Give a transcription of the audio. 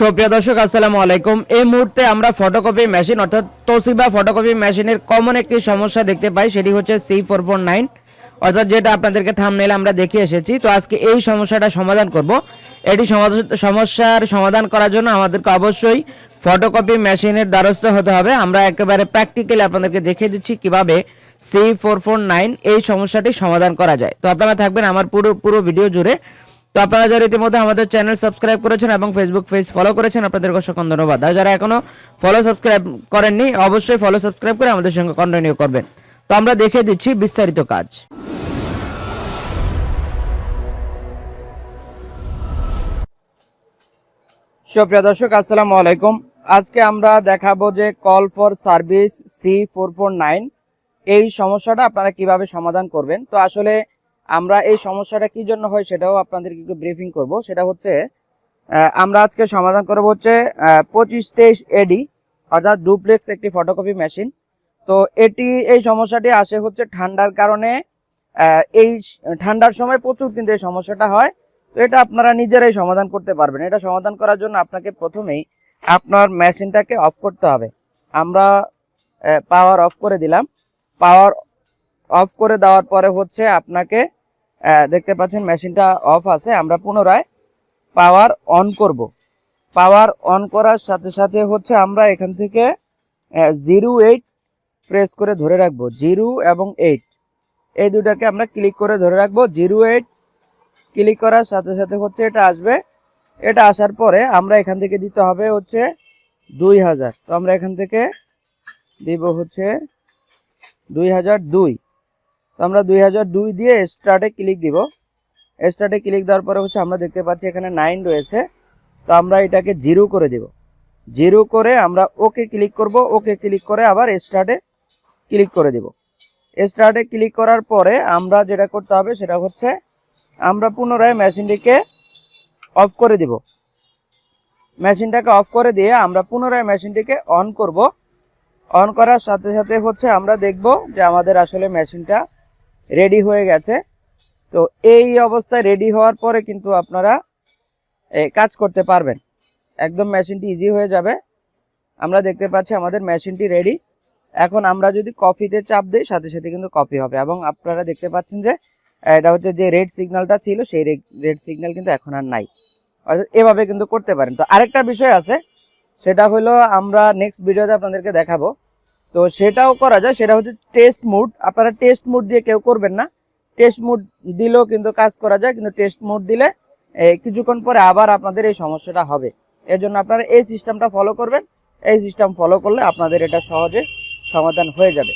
সুপ্রিয় দর্শক, আসসালামু আলাইকুম। এই মুহূর্তে আমরা ফটোকপি মেশিন অর্থাৎ তোসিবা ফটোকপি মেশিনের কমন একটি সমস্যা দেখতে পাই, সেটি হচ্ছে সি ফোর ফোর নাইন অর্থাৎ যেটা আপনাদেরকে থামনেলে আমরা দেখে এসেছি। তো আজকে এই সমস্যাটা সমাধান করব। এটি সমস্যার সমাধান করার জন্য আমাদেরকে অবশ্যই ফটোকপি মেশিনের দ্বারস্থ হতে হবে। আমরা একেবারে প্র্যাকটিক্যালি আপনাদেরকে দেখিয়ে দিচ্ছি কীভাবে সি ফোর ফোর নাইন এই সমস্যাটি সমাধান করা যায়। তো আপনারা থাকবেন আমার পুরো পুরো ভিডিও জুড়ে। তো আপনারা যারা ইতিমধ্যে আমাদের চ্যানেল সাবস্ক্রাইব করেছেন এবং ফেসবুক পেজ ফলো করেছেন আপনাদের অসংখ্য ধন্যবাদ। আর যারা এখনও ফলো সাবস্ক্রাইব করেননি, অবশ্যই ফলো সাবস্ক্রাইব করে আমাদের সঙ্গে কন্টিনিউ করবেন। তো আমরা দেখে দিচ্ছি বিস্তারিত কাজ। সুপ্রিয় দর্শক, আসসালামু আলাইকুম। আজকে আমরা দেখাবো যে call for service C four four nine এই সমস্যাটা আপনারা কীভাবে সমাধান করবেন। তো আসলে আমরা এই সমস্যাটা কি জন্য হয় সেটাও আপনাদেরকে একটু ব্রিফিং করব। সেটা হচ্ছে আমরা আজকে সমাধান করব হচ্ছে পঁচিশ তেইশ এডি অর্থাৎ ডুপ্লেক্স একটি ফটোকপি মেশিন তো এটি, এই সমস্যাটি আসে হচ্ছে ঠান্ডার কারণে এই ঠান্ডার সময় প্রচুর কিন্তু এই সমস্যাটা হয়। তো এটা আপনারা নিজেরাই সমাধান করতে পারবেন। এটা সমাধান করার জন্য আপনাকে প্রথমেই আপনার মেশিনটাকে অফ করতে হবে। আমরা পাওয়ার অফ করে দিলাম। পাওয়ার অফ করে দেওয়ার পরে হচ্ছে আপনাকে দেখতে পাচ্ছেন, মেশিনটা অফ আছে। আমরা পুনরায় পাওয়ার অন করব। পাওয়ার অন করার সাথে সাথে হচ্ছে আমরা এখান থেকে জিরো এইট প্রেস করে ধরে রাখব। জিরো এবং এইট এই দুটাকে আমরা ক্লিক করে ধরে রাখব। জিরো এইট ক্লিক করার সাথে সাথে হচ্ছে এটা আসবে। এটা আসার পরে আমরা এখান থেকে দিতে হবে হচ্ছে দুই হাজার। তো আমরা এখান থেকে দিব হচ্ছে দুই হাজার দুই। তো আমরা দুই হাজার দুই দিয়ে স্টার্টে ক্লিক দিব। স্টার্টে ক্লিক দেওয়ার পরে হচ্ছে আমরা দেখতে পাচ্ছি এখানে নাইন রয়েছে। তো আমরা এটাকে জিরো করে দিব। জিরো করে আমরা ওকে ক্লিক করব। ওকে ক্লিক করে আবার স্টার্টে ক্লিক করে দিব। স্টার্টে ক্লিক করার পরে আমরা যেটা করতে হবে সেটা হচ্ছে আমরা পুনরায় মেশিনটিকে অফ করে দিব। মেশিনটাকে অফ করে দিয়ে আমরা পুনরায় মেশিনটিকে অন করব। অন করার সাথে সাথে হচ্ছে আমরা দেখব যে আমাদের আসলে মেশিনটা রেডি হয়ে গেছে। তো এই অবস্থায় রেডি হওয়ার পরে কিন্তু আপনারা কাজ করতে পারবেন। একদম মেশিনটি ইজি হয়ে যাবে। আমরা দেখতে পাচ্ছি আমাদের মেশিনটি রেডি এখন আমরা যদি কফিতে চাপ দিই, সাথে সাথে কিন্তু কপি হবে। এবং আপনারা দেখতে পাচ্ছেন যে, এটা হচ্ছে যে রেড সিগন্যালটা ছিল, সেই রেড সিগন্যাল কিন্তু এখন আর নাই। অর্থাৎ এভাবে কিন্তু করতে পারেন। তো আরেকটা বিষয় আছে, সেটা হলো আমরা নেক্সট ভিডিওতে আপনাদেরকে দেখাবো। তো সেটাও করা যায়, সেটা হচ্ছে টেস্ট মুড আপনারা টেস্ট মুড দিয়ে কেউ করবেন না। টেস্ট মুড দিলেও কিন্তু কাজ করা যায়, কিন্তু টেস্ট মুড দিলে কিছুক্ষণ পরে আবার আপনাদের এই সমস্যাটা হবে। এর জন্য আপনারা এই সিস্টেমটা ফলো করবেন। এই সিস্টেম ফলো করলে আপনাদের এটা সহজে সমাধান হয়ে যাবে।